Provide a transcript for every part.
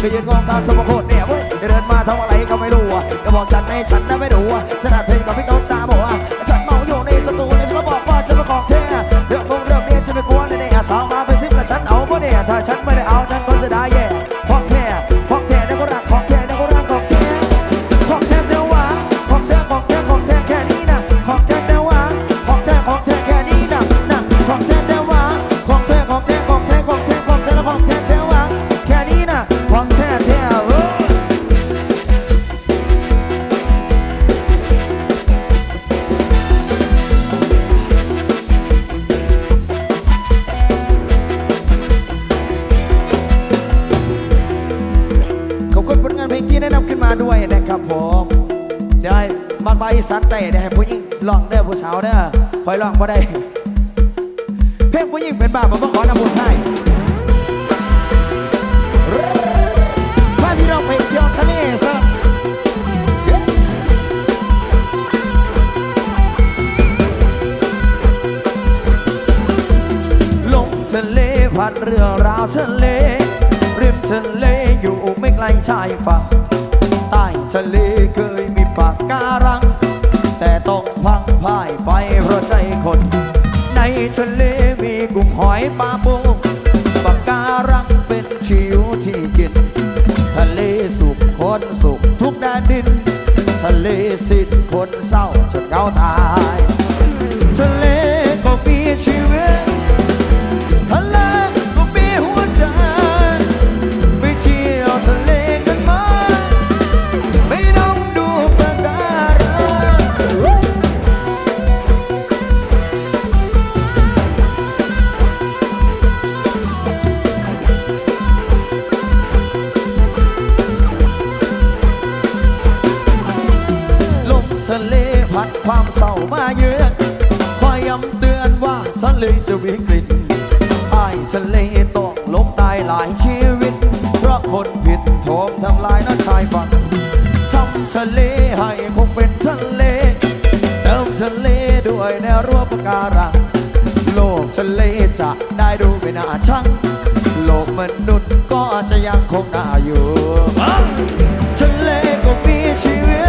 ไปยืนงงกลางสมโคตรเนี่ยเว้ยเดินมาทำอะไรก็ไม่รู้อะก็บอกฉันไม่ฉันนะไม่รู้อะจะนัดเพลงกับพี่ต้องสาบอกว่าฉันเมาอยู่ในสตูเนี่ฉันก็บอกว่าฉันเป็นของแท้เรื่องมึงเรื่องเมียฉันไม่กลัวเลยเนี่ยสาวมาไปซิบกับฉันเอาปะเนี่ยถ้าฉันไม่ได้ บ่ได้ เพลงผู้หญิงเป็นบ้าบ่มาขอนำผู้ชายพาพี่น้ไปเที่ยวทะเลซะลงทะเลพัดเรือราวทะเล ริมทะเลอยู่ไม่ไกลชายฝั่งใต้ทะเลเคยมีปากการัง ทะเลมีกุ้งหอยปลาปูปาการังเป็นชิวที่กิน ทะเลสุขคนสุขทุกแดนดิน ทะเลสิ้นคนเศร้าจนเงาตาย ความเศร้ามาเยือนคอยย้ำเตือนว่าทะเลจะวิกฤตอายทะเลตกลบตายหลายชีวิต เพราะคนผิดโถมทำลายน้ำชายฝั่งทำทะเลให้คงเป็นทะเล เติมทะเลด้วยแนวรั้วปะการังโลกทะเลจะได้ดูไม่น่าชังโลกมนุษย์ก็จะยังคงน่าอยู่ ทะเลก็มีชีวิต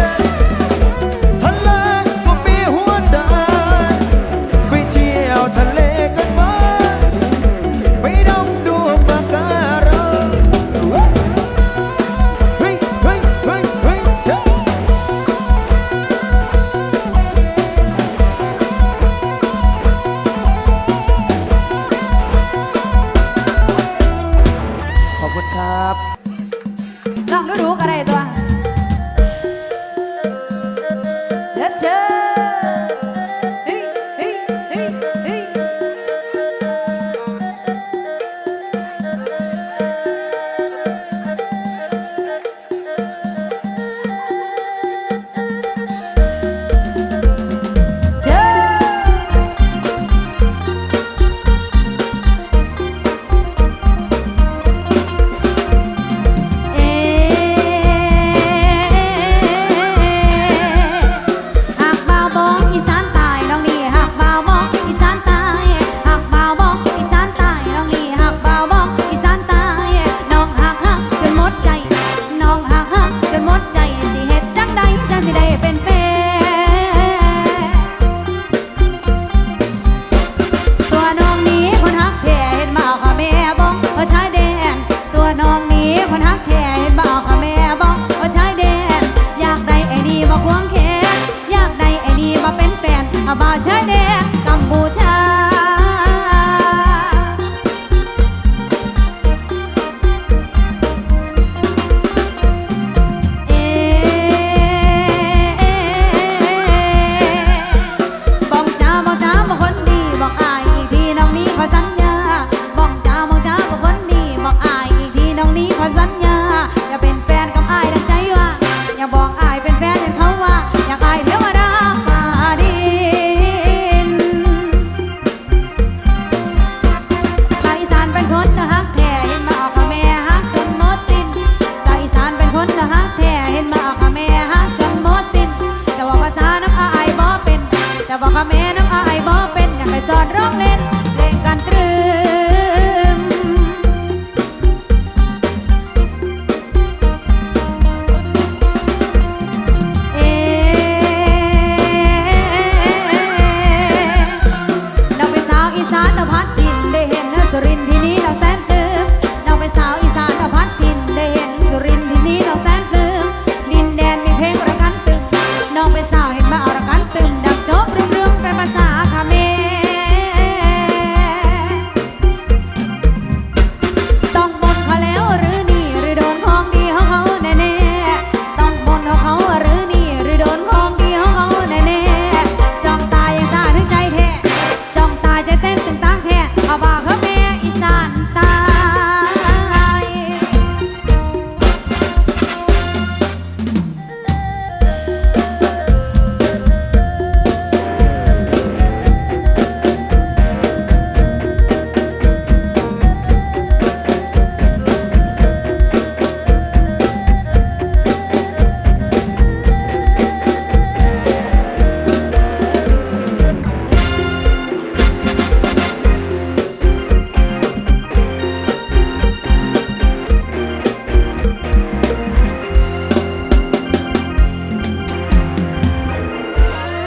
อายบอเป็นกันไปสอนร้องเล